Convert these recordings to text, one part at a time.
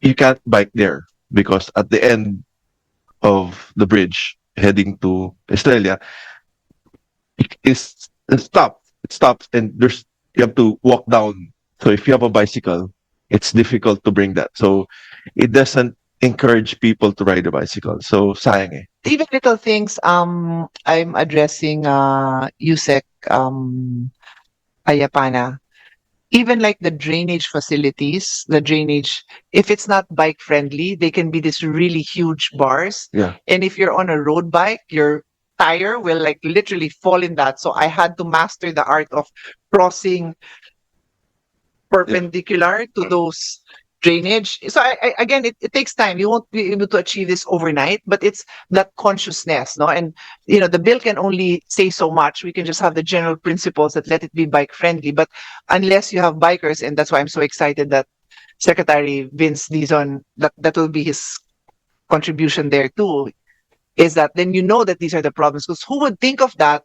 you can't bike there because at the end of the bridge heading to Estrella, it is it stops. It stops and there's you have to walk down. So if you have a bicycle, it's difficult to bring that. So it doesn't encourage people to ride a bicycle. So sayang eh. even little things um I'm addressing uh Yusek um Ayapana even like the drainage facilities the drainage if it's not bike friendly they can be this really huge bars. Yeah. and if you're on a road bike your tire will like literally fall in that. So I had to master the art of crossing perpendicular to those drainage. So I, I again it, it takes time. You won't be able to achieve this overnight but it's that consciousness no? And you know the bill can only say so much. We can just have the general principles that let it be bike friendly. But unless you have bikers and that's why i'm so excited that secretary vince dizon that that will be his contribution there too is that then you know that these are the problems. Because who would think of that?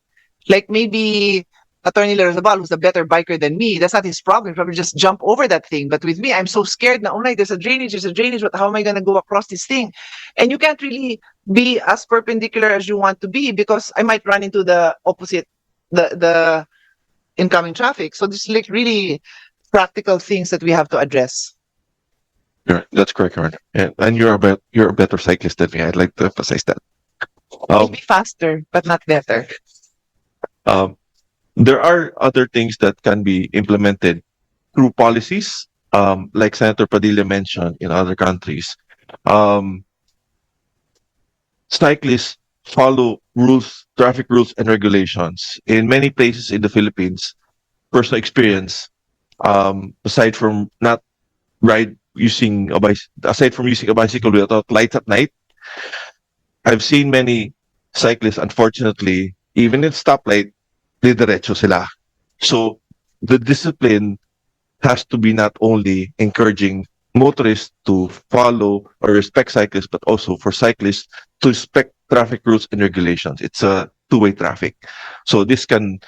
Like maybe Attorney Larrazabal, who's a better biker than me, that's not his problem. He'll probably just jump over that thing. But with me, I'm so scared now. Oh, my, there's a drainage, there's a drainage. But how am I going to go across this thing? And you can't really be as perpendicular as you want to be because I might run into the opposite, the the incoming traffic. So this is like really practical things that we have to address. You're, that's correct, Aaron. And, and you're a bet, you're a better cyclist than me. I'd like to emphasize that. Um, Maybe faster, but not better. um, there are other things that can be implemented through policies, um, like Senator Padilla mentioned in other countries. Um, cyclists follow rules, traffic rules and regulations. In many places in the Philippines, personal experience, um, aside from not ride using a bicycle, aside from using a bicycle without lights at night, I've seen many cyclists, unfortunately, even in stoplight, diretso sila. So the discipline has to be not only encouraging motorists to follow or respect cyclists, but also for cyclists to respect traffic rules and regulations. It's a two-way traffic. So this can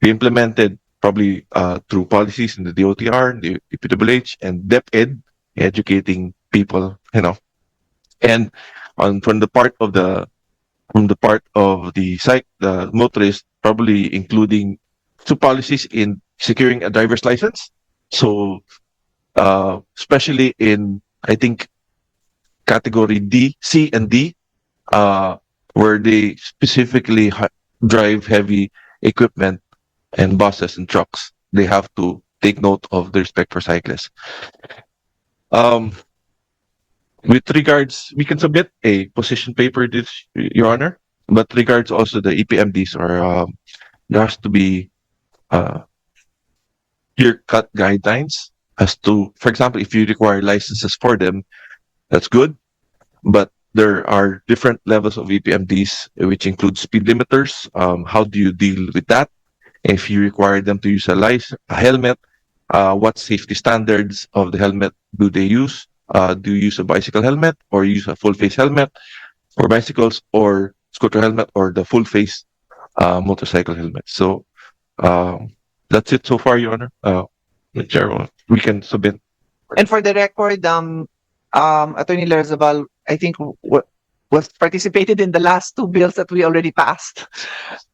be implemented probably uh, through policies in the DOTR, the PWH, and DepEd, educating people, you know. And on from the part of the from the part of the cyc the motorist, probably including two policies in securing a driver's license. So, uh, especially in, I think, category D, C, and D, uh, where they specifically drive heavy equipment and buses and trucks, they have to take note of the respect for cyclists. Um, with regards, we can submit a position paper, Your Honor, but regards also the EPMDs or um, there has to be uh, clear-cut guidelines as to, for example, if you require licenses for them, that's good, but there are different levels of EPMDs, which include speed limiters. Um, how do you deal with that? If you require them to use a license, a helmet, uh, what safety standards of the helmet do they use? Uh, do you use a bicycle helmet or use a full face helmet for bicycles or scooter helmet or the full face uh, motorcycle helmet? So um, that's it so far, Your Honor. Uh, we can submit. And for the record, um, um, Attorney Larzabal, I think w- was participated in the last two bills that we already passed.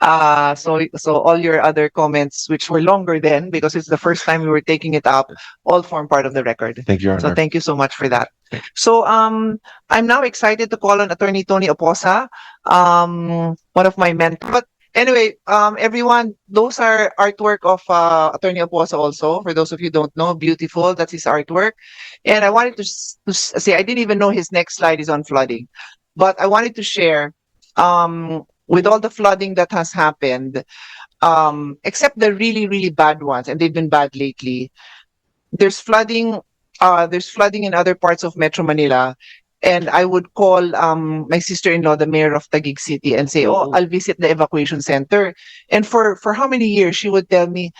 Uh, so, so all your other comments, which were longer then, because it's the first time we were taking it up, all form part of the record. Thank you, Your So Honor. thank you so much for that. So um I'm now excited to call on Attorney Tony Oposa, um one of my mentors. But anyway, um everyone, those are artwork of uh Attorney Oposa also. For those of you who don't know, beautiful. That's his artwork. And I wanted to, s- to s- say I didn't even know his next slide is on flooding, but I wanted to share um with all the flooding that has happened, um except the really really bad ones, and they've been bad lately. There's flooding uh, there's flooding in other parts of Metro Manila. And I would call um, my sister-in-law, the mayor of Taguig City, and say, "Oh, I'll visit the evacuation center." And for for how many years she would tell me,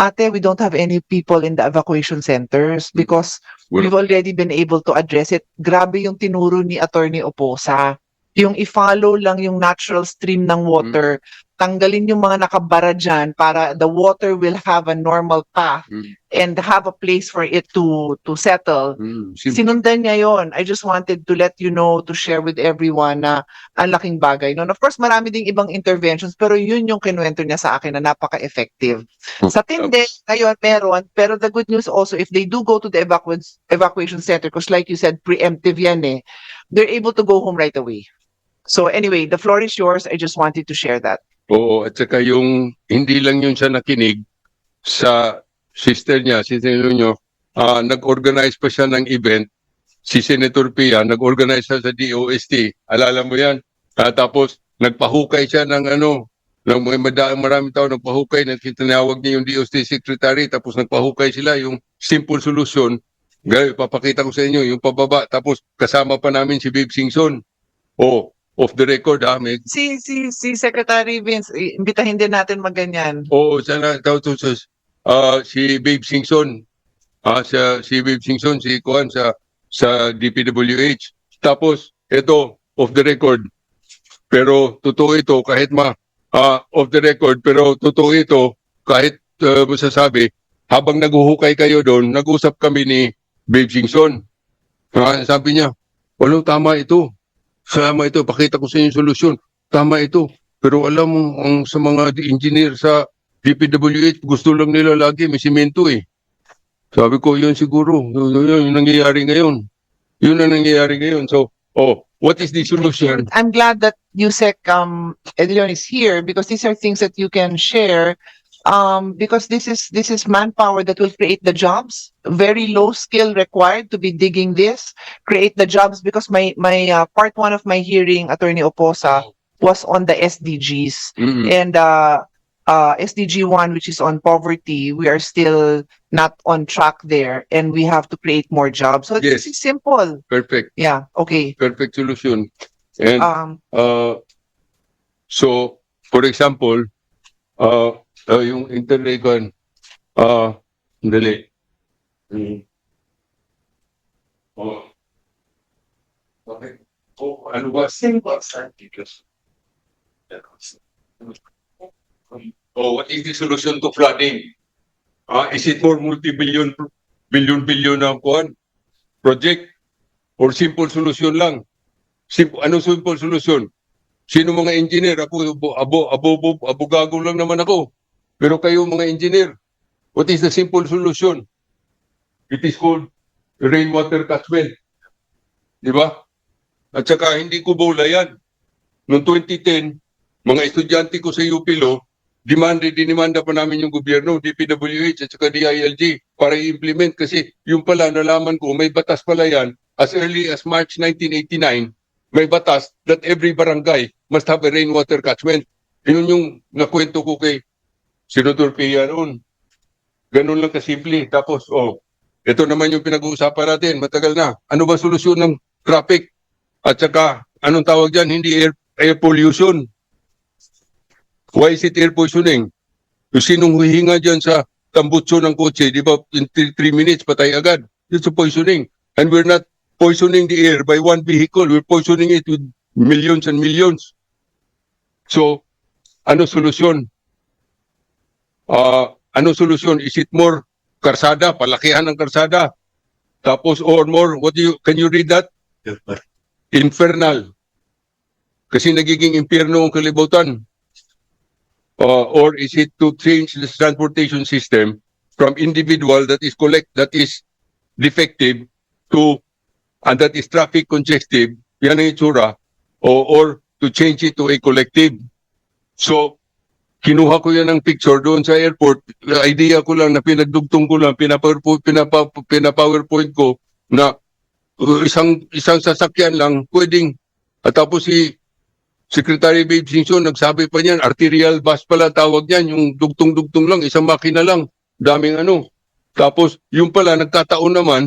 "Ate, we don't have any people in the evacuation centers because Wala. we've already been able to address it." Grabe yung tinuro ni Attorney Oposa. Yung i-follow lang yung natural stream ng water tanggalin yung mga nakabara dyan para the water will have a normal path Mm. and have a place for it to to settle. Mm, sim- Sinundan niya yon. I just wanted to let you know, to share with everyone na ang laking bagay. No? Of course, marami ding ibang interventions, pero yun yung kinuwento niya sa akin na napaka-effective. Sa Tinde, ngayon meron, pero the good news also, if they do go to the evacu- evacuation center, because like you said, preemptive yan eh, they're able to go home right away. So anyway, the floor is yours. I just wanted to share that. Oo, at saka yung hindi lang yun siya nakinig sa sister niya, si Senator nyo, ah, nag-organize pa siya ng event. Si Senator Pia, nag-organize siya sa DOST. Alala mo yan? Ah, tapos, nagpahukay siya ng ano, ng mga mada- maraming tao nagpahukay, nagkitinawag niya yung DOST secretary, tapos nagpahukay sila yung simple solution. Gaya, papakita ko sa inyo, yung pababa, tapos kasama pa namin si Babe Singson. Oh, off the record ha, may Si, si, si Secretary Vince, i- imbitahin din natin maganyan. Oo, sana daw to sa ah, si Babe Singson. Ah, sa si Babe Singson si Kuan sa sa DPWH. Tapos ito off the record. Pero totoo ito kahit ma ah, off the record pero totoo ito kahit uh, masasabi habang naghuhukay kayo doon, nag-usap kami ni Babe Singson. Ah, sabi niya, "Wala tama ito. Tama ito, pakita ko sa inyo yung solusyon. Tama ito." Pero alam mo, ang sa mga engineer sa DPWH, gusto lang nila lagi may simento eh. Sabi ko, yun siguro. Yun, yun, yung nangyayari ngayon. Yun ang nangyayari ngayon. So, oh, what is the solution? I'm glad that Yusek um Edilion is here because these are things that you can share. Um, because this is this is manpower that will create the jobs. Very low skill required to be digging this, create the jobs. Because my my uh, part one of my hearing, Attorney Oposa, was on the SDGs Mm, and uh, uh, SDG one, which is on poverty. We are still not on track there, and we have to create more jobs. So Yes. this is simple. perfect. Yeah. Okay. Perfect solution. And Um. uh, so, for example, uh, uh, yung interlegon, uh, dali. Mm. Oh. Okay. Oh, ano. Oh, what is the solution to flooding? Ah, is it more multi-billion, billion-billion na kuhan? Project? Or simple solution lang? Simple, ano simple solution? Sino mga engineer? Ako, abo, abo, abo, abo, abogago lang naman ako. Pero kayo mga engineer, what is the simple solution? It is called rainwater catchment. Di ba? At saka hindi ko bola yan. Noong 2010, mga estudyante ko sa UP Law, demanda, dinimanda pa namin yung gobyerno, DPWH at saka DILG para i-implement kasi yung pala nalaman ko may batas pala yan as early as March 1989 may batas that every barangay must have a rainwater catchment. Yun yung nakwento ko kay Senator Pia noon. Ganun lang kasimple. Tapos, oh, ito naman yung pinag-uusapan natin. Matagal na. Ano ba solusyon ng traffic? At saka, anong tawag dyan? Hindi air, air pollution. Why is it air poisoning? Yung sinong huhinga dyan sa tambutso ng kotse, di ba, in 3 minutes, patay agad. It's a poisoning. And we're not poisoning the air by one vehicle. We're poisoning it with millions and millions. So, ano solusyon? Ah, ano solusyon? Is it more karsada, palakihan ng karsada? Tapos, or more, what do you, can you read that? Infernal. Kasi nagiging impyerno ang kalibutan. Uh, or is it to change the transportation system from individual that is collect that is defective to and that is traffic congestive, yan ang itsura, o, or to change it to a collective. So, kinuha ko yan ng picture doon sa airport. Idea ko lang na pinagdugtong ko lang, pinapowerpoint, pinapa, pinapowerpoint ko na uh, isang isang sasakyan lang pwedeng at tapos si Secretary Babe Singson nagsabi pa niyan arterial bus pala tawag niyan yung dugtong-dugtong lang isang makina lang daming ano tapos yung pala nagkataon naman